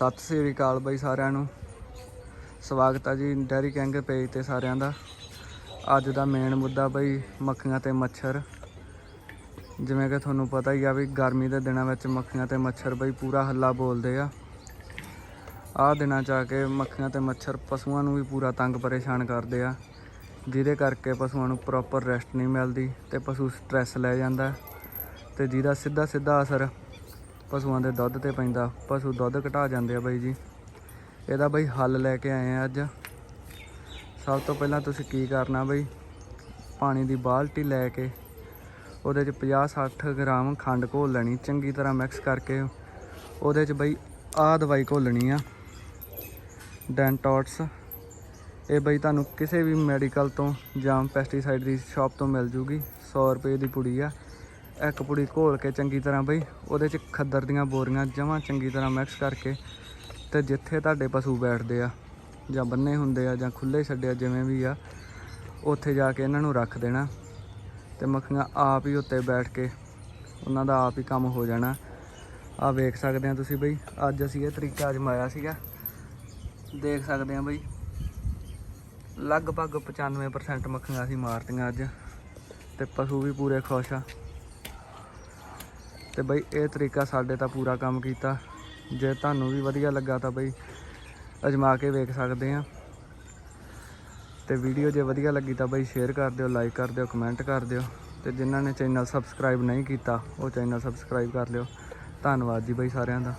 ਸਤਿ ਸ੍ਰੀ ਅਕਾਲ ਬਾਈ ਸਾਰਿਆਂ ਨੂੰ। ਸਵਾਗਤ ਆ ਜੀ ਡੈਰੀ ਕਿੰਗ ਪੇਜ ਤੇ ਸਾਰਿਆਂ ਦਾ। ਅੱਜ ਦਾ ਮੇਨ ਮੁੱਦਾ ਬਈ ਮੱਖੀਆਂ ਤੇ ਮੱਛਰ। ਜਿਵੇਂ ਕਿ ਤੁਹਾਨੂੰ ਪਤਾ ਹੀ ਆ ਵੀ ਗਰਮੀ ਦੇ ਦਿਨਾਂ ਵਿੱਚ ਮੱਖੀਆਂ ਤੇ ਮੱਛਰ ਬਈ ਪੂਰਾ ਹੱਲਾ ਬੋਲਦੇ ਆ। ਆਹ ਦਿਨਾਂ ਚ ਆ ਕੇ ਮੱਖੀਆਂ ਤੇ ਮੱਛਰ ਪਸ਼ੂਆਂ ਨੂੰ ਵੀ ਪੂਰਾ ਤੰਗ ਪਰੇਸ਼ਾਨ ਕਰਦੇ ਆ। ਜਿਹਦੇ ਕਰਕੇ ਪਸ਼ੂਆਂ ਨੂੰ ਪ੍ਰੋਪਰ ਰੈਸਟ ਨਹੀਂ ਮਿਲਦੀ ਤੇ ਪਸ਼ੂ ਸਟ੍ਰੈਸ ਲੈ ਜਾਂਦਾ। ਤੇ ਜਿਹਦਾ ਸਿੱਧਾ ਸਿੱਧਾ ਅਸਰ ਪਸ਼ੂਆਂ ਦੇ ਦੁੱਧ ਤੇ ਪੈਂਦਾ। ਪਸ਼ੂ ਦੁੱਧ ਘਟਾ ਜਾਂਦੇ ਆ ਬਾਈ ਜੀ। ਇਹਦਾ ਬਾਈ ਹੱਲ ਲੈ ਕੇ ਆਏ ਆ ਅੱਜ। ਸਭ ਤੋਂ ਪਹਿਲਾਂ ਤੁਸੀਂ ਕੀ ਕਰਨਾ ਬਈ? ਪਾਣੀ ਦੀ ਬਾਲਟੀ ਲੈ ਕੇ ਉਹਦੇ ਚ 50-60 ਗ੍ਰਾਮ ਖੰਡ ਘੋਲ ਲੈਣੀ, ਚੰਗੀ ਤਰ੍ਹਾਂ ਮਿਕਸ ਕਰਕੇ। ਉਹਦੇ ਚ ਬਈ ਆਹ ਦਵਾਈ ਘੋਲਣੀ ਆ, ਡੈਂਟੋਟਸ। ਇਹ ਬਈ ਤੁਹਾਨੂੰ ਕਿਸੇ ਵੀ ਮੈਡੀਕਲ ਤੋਂ ਜਾਂ ਪੈਸਟੀਸਾਈਡ ਦੀ ਸ਼ਾਪ ਤੋਂ ਮਿਲ ਜੂਗੀ। 100 ਰੁਪਏ ਦੀ ਪੁੜੀ ਆ। ਇੱਕ ਪੁੜੀ ਘੋਲ ਕੇ ਚੰਗੀ ਤਰ੍ਹਾਂ ਬਈ, ਉਹਦੇ ਚ ਖੱਦਰ ਦੀਆਂ ਬੋਰੀਆਂ ਜਮਾਂ ਚੰਗੀ ਤਰ੍ਹਾਂ ਮਿਕਸ ਕਰਕੇ ਤੇ ਜਿੱਥੇ ਤੁਹਾਡੇ ਪਸ਼ੂ ਬੈਠਦੇ ਆ, ਜਾਂ ਬੰਨੇ ਹੁੰਦੇ ਆ, ਜਾਂ ਖੁੱਲੇ ਛੱਡਿਆ ਜਿਵੇਂ ਵੀ ਆ, ਉੱਥੇ ਜਾ ਕੇ ਇਹਨਾਂ ਨੂੰ ਰੱਖ ਦੇਣਾ ਤੇ ਮੱਖੀਆਂ ਆਪ ਹੀ ਉੱਤੇ ਬੈਠ ਕੇ ਉਹਨਾਂ ਦਾ ਆਪ ਹੀ ਕੰਮ ਹੋ ਜਾਣਾ। ਆ ਵੇਖ ਸਕਦੇ ਆ ਤੁਸੀਂ ਬਈ, ਅੱਜ ਅਸੀਂ ਇਹ ਤਰੀਕਾ ਅਜਮਾਇਆ ਸੀਗਾ। ਦੇਖ ਸਕਦੇ ਆ ਬਈ, ਲਗਭਗ 95% ਮੱਖੀਆਂ ਅਸੀਂ ਮਾਰਤੀਆਂ ਅੱਜ ਤੇ ਪਸ਼ੂ ਵੀ ਪੂਰੇ ਖੁਸ਼ ਆ। ਤੇ ਬਈ ਇਹ ਤਰੀਕਾ ਸਾਡੇ ਤਾਂ ਪੂਰਾ ਕੰਮ ਕੀਤਾ। ਜੇ ਤੁਹਾਨੂੰ ਵੀ ਵਧੀਆ ਲੱਗਾ ਤਾਂ ਬਈ ਅਜਮਾ ਕੇ ਵੇਖ ਸਕਦੇ ਆ। ਤੇ ਵੀਡੀਓ ਜੇ ਵਧੀਆ ਲੱਗੀ ਤਾਂ ਬਈ ਸ਼ੇਅਰ ਕਰ ਦਿਓ ਲਾਈਕ ਕਰ ਦਿਓ ਕਮੈਂਟ ਕਰ ਦਿਓ। ਤੇ ਜਿਨ੍ਹਾਂ ਨੇ ਚੈਨਲ ਸਬਸਕ੍ਰਾਈਬ ਨਹੀਂ ਕੀਤਾ, ਉਹ ਚੈਨਲ ਸਬਸਕ੍ਰਾਈਬ ਕਰ ਲਿਓ। ਧੰਨਵਾਦ ਜੀ ਬਈ ਸਾਰਿਆਂ ਦਾ।